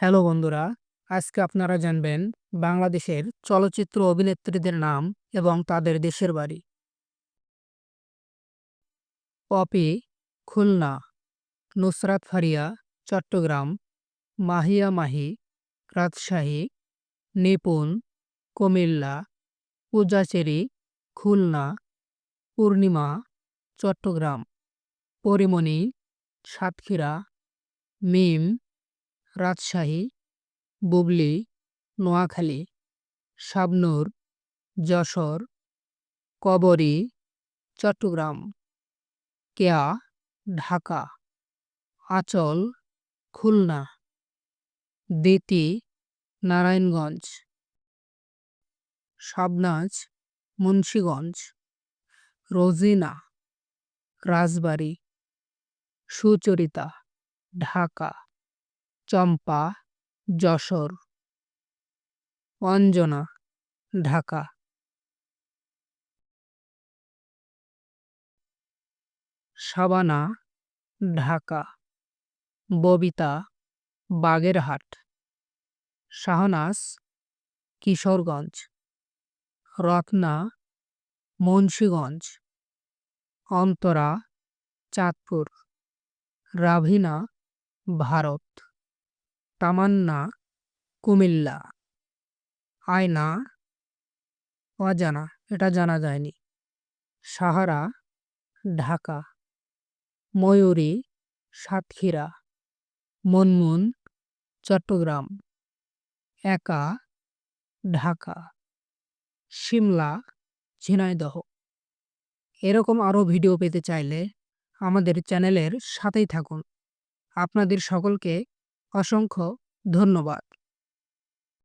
Hello বন্ধুরা, আজকে আপনারা জানবেন বাংলাদেশের চলচ্চিত্র অভিনেত্রীদের নাম এবং তাদের দেশের বাড়ি। পপি, খুলনা, নুসরাত ফারিয়া, চট্টগ্রাম, মাহিয়া মাহি, রাজশাহী, নিপুণ, কুমিল্লা, পূজাচেরি, খুলনা, পূর্ণিমা, চট্টগ্রাম, পরিমণি, সাতক্ষীরা, মিম রাজশাহী বুবলি নোয়াখালী, শাবনূর, যশোর, কবরী, চট্টগ্রাম। কেয়া, ঢাকা। আচল, খুলনা। দিতি নারায়ণগঞ্জ। শাবনাজ, মুন্সীগঞ্জ। রোজিনা, রাজবাড়ী। সুচরিতা, ঢাকা। চম্পা, যশোর। অঞ্জনা, ঢাকা। শাবানা ঢাকা। ববিতা, বাগেরহাট। শাহনাস কিশোরগঞ্জ। রত্না, মুন্সীগঞ্জ। অন্তরা, চাঁদপুর। রাভিনা, ভারত। তামান্না, কুমিল্লা। আয়না, অজানা, এটা জানা যায়নি। সাহারা, ঢাকা। ময়ূরী, সাতক্ষীরা। মনমুন, চট্টগ্রাম। একা, ঢাকা। সিমলা ঝিনাইদহ। এরকম আরও ভিডিও পেতে চাইলে আমাদের চ্যানেলের সাথেই থাকুন। আপনাদের সকলকে অসংখ্য ধন্যবাদ।